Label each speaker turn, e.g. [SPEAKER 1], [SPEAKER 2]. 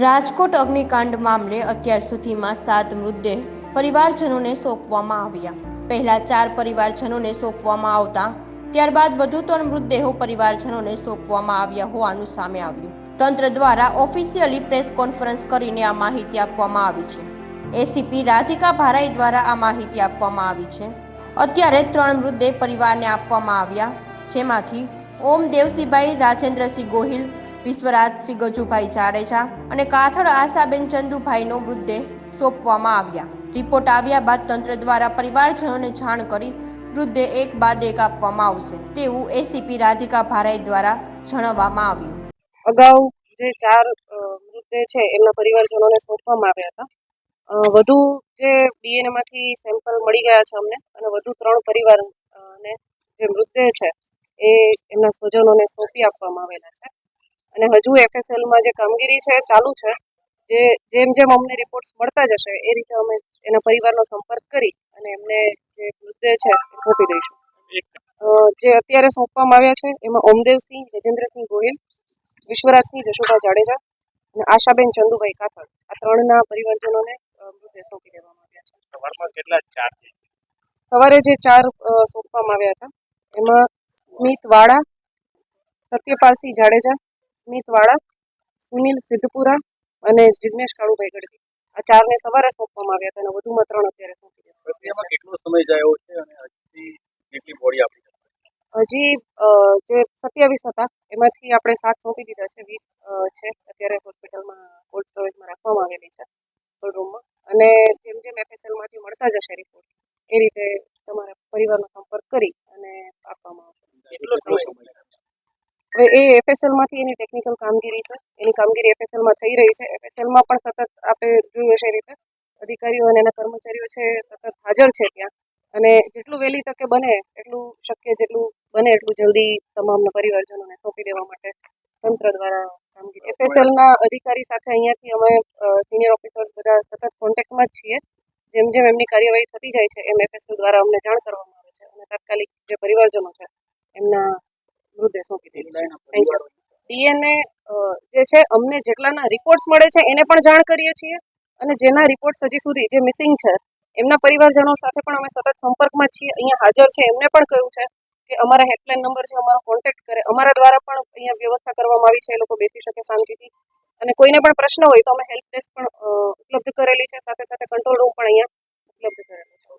[SPEAKER 1] રાજકોટ અગ્નિકાંડ મામલે અત્યાર સુધીમાં સાત મૃતદેહ પરિવારજનોને સોંપવામાં આવ્યા. પહેલા ચાર પરિવારજનોને સોંપવામાં આવતા, ત્યારબાદ વધુ ત્રણ મૃતદેહો પરિવારજનોને સોંપવામાં આવ્યા હોવાનું સામે આવ્યું. તંત્ર દ્વારા ઓફિશિયલી પ્રેસ કોન્ફરન્સ કરીને આ માહિતી આપવામાં આવી છે. એસીપી રાધિકા ભારાઈ દ્વારા આ માહિતી આપવામાં આવી છે. અત્યારે ત્રણ મૃતદેહ પરિવારને આપવામાં આવ્યા, જેમાંથી ઓમ દેવસીભાઈ, રાજેન્દ્રસિંહ ગોહિલ વિશ્વરાજસિંહ ગજુભાઈ જાડેજા અને કાથડ આશાબેન ચંદુભાઈનો મૃતદેહ સોંપવામાં આવ્યા. રિપોર્ટ આવ્યા બાદ તંત્ર દ્વારા પરિવારજનોને જાણ કરી મૃતદેહ એક બાદ એક આપવામાં આવશે તેવું એસીપી રાધિકા ભારાઈ દ્વારા જણાવવામાં આવ્યું.
[SPEAKER 2] અગાઉ જે ચાર મૃતદેહ છે એમના પરિવારજનોને સોંપવામાં આવ્યા હતા. વધુ જે ડીએનએ માંથી સેમ્પલ મળી ગયા છે અમને અને વધુ ત્રણ પરિવાર અ, જે મૃતદેહ છે એ એમના સ્વજનોને સોંપી આપવામાં આવેલા છે. અને હજુ એફએસએલમાં જે કામગીરી છે ચાલુ છે જે જેમ જેમ અમને રિપોર્ટ્સ મળતા જશે એ રીતે અમે એના પરિવારનો સંપર્ક કરી અને એમને જે મૃતદેહ છે એ સોંપી દઈશું. જે અત્યારે સોંપવામાં આવ્યા છે એમાં ઓમદેવસિંહ ગજેન્દ્રસિંહ ગોહિલ વિશ્વરાજસિંહ જશુભાઈ જાડેજા અને આશાબેન ચંદુભાઈ કાથડ. આ ત્રણના પરિવારજનોને મૃતદેહ સોંપી દેવામાં આવ્યા છે.
[SPEAKER 3] સવારમાં કેટલા ચાર
[SPEAKER 2] સવારે જે ચાર સોંપવામાં આવ્યા હતા એમાં સ્મિત વાળા સત્યપાલસિંહ જાડેજા સ્મિત વાળા સુનિલ સિદ્ધપુરા અને જિગ્નેશ કાળુભાઈ ગઢવી. આ ચારને સવારે સોંપવામાં આવ્યા હતા અને વધુમાં ત્રણ અત્યારે સોંપી દેવામાં
[SPEAKER 3] પ્રક્રિયામાં કેટલો સમય જાય છે અને હજી કેટલી બોડી આપણી
[SPEAKER 2] હજી જે સત્યાવીસ હતા એમાંથી આપણે સાત સોંપી દીધા છે. વીસ છે. અત્યારે હોસ્પિટલમાં કોલ્ડ સ્ટોરેજમાં રાખવામાં આવેલી છે કોલ્ડ રૂમમાં. અને જેમ જેમ એફએસએલમાંથી મળતા જશે રિપોર્ટ એ રીતે તમારા પરિવારનો સંપર્ક કરી અને આપવામાં આવશે.
[SPEAKER 3] કેટલો સમય લાગે?
[SPEAKER 2] હવે એ એફએસએલમાંથી એની ટેકનિકલ કામગીરી છે. એની કામગીરી એફએસએલમાં થઈ રહી છે. એફએસએલમાં પણ સતત આપણે જોયું હશે એ રીતે. અધિકારીઓ અને એના કર્મચારીઓ છે સતત હાજર છે ત્યાં. અને જેટલું વહેલી તકે બને એટલું શક્ય જેટલું બને એટલું જલ્દી તમામ પરિવારજનોને સોંપી દેવા માટે તંત્ર દ્વારા કામગીરી. એફએસએલ ના અધિકારી સાથે અહીંયાથી અમે સિનિયર ઓફિસર બધા સતત કોન્ટેક્ટમાં જ છીએ. જેમ જેમ એમની કાર્યવાહી થતી જાય છે એમ એફએસએલ દ્વારા અમને જાણ કરવામાં આવે છે. અને તાત્કાલિક જે પરિવારજનો છે એમના મૃતદેહ સોંપી દીધી થેન્ક.
[SPEAKER 3] પરિવારો
[SPEAKER 2] ડીએનએ જે છે અમને જેટલાના રિપોર્ટ્સ મળે છે એને પણ જાણ કરીએ છીએ. અને જેના રિપોર્ટ્સ હજી સુધી જે મિસિંગ છે એમના પરિવારજનો સાથે પણ અમે સતત સંપર્કમાં છીએ. અહીંયા હાજર છે એમને પણ કહ્યું છે કે અમારા હેલ્પલાઇન નંબર છે અમારો કોન્ટેક્ટ કરે. અમારા દ્વારા પણ અહીંયા વ્યવસ્થા કરવામાં આવી છે એ લોકો બેસી શકે શાંતિથી. અને કોઈને પણ પ્રશ્ન હોય તો અમે હેલ્પ ડેસ્ક પણ ઉપલબ્ધ કરેલી છે. સાથે સાથે કંટ્રોલ રૂમ પણ અહીંયા ઉપલબ્ધ કરેલો છે.